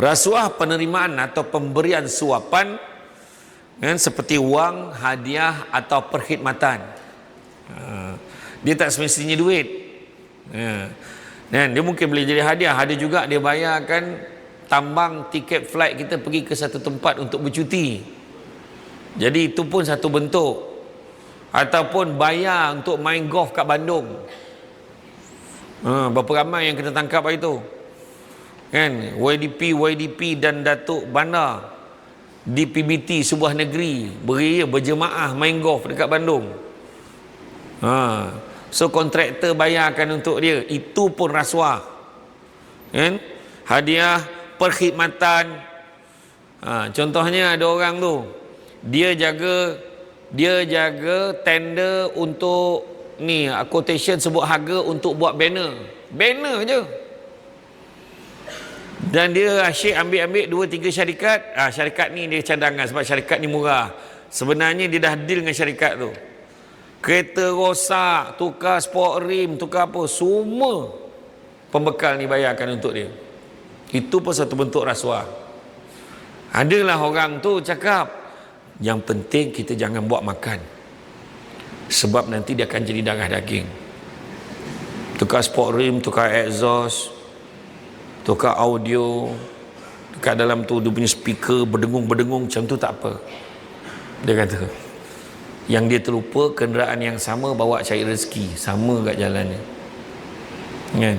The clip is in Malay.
Rasuah penerimaan atau pemberian suapan kan, seperti wang, hadiah atau perkhidmatan. Ha, dia tak semestinya duit. Dan dia mungkin boleh jadi hadiah. Ada juga dia bayarkan tambang tiket flight kita pergi ke satu tempat untuk bercuti. Jadi itu pun satu bentuk. Ataupun bayar untuk main golf kat Bandung. Ha, berapa ramai yang kita tangkap hari itu? Kan? YDP YDP dan Datuk Bandar di PBT sebuah negeri. Beri berjemaah main golf dekat Bandung. Ha. so kontraktor bayarkan untuk dia. Itu pun rasuah. Kan? Hadiah perkhidmatan. Ha. contohnya ada orang tu. Dia jaga dia jaga tender untuk ni quotation sebut harga untuk buat banner. Banner je dan dia asyik ambil-ambil dua tiga syarikat. Ah syarikat ni dia cadangan sebab syarikat ni murah. Sebenarnya dia dah deal dengan syarikat tu. Kereta rosak tukar sport rim tukar apa semua pembekal ni bayarkan untuk dia. Itu pun satu bentuk rasuah. Adalah orang tu cakap yang penting kita jangan buat makan. Sebab nanti dia akan jadi darah daging. Tukar sport rim tukar exhaust tukar audio dekat dalam tu dia punya speaker berdengung-berdengung macam tu tak apa. Dia kata yang dia terlupa kenderaan yang sama bawa cari rezeki. Sama kat jalannya kan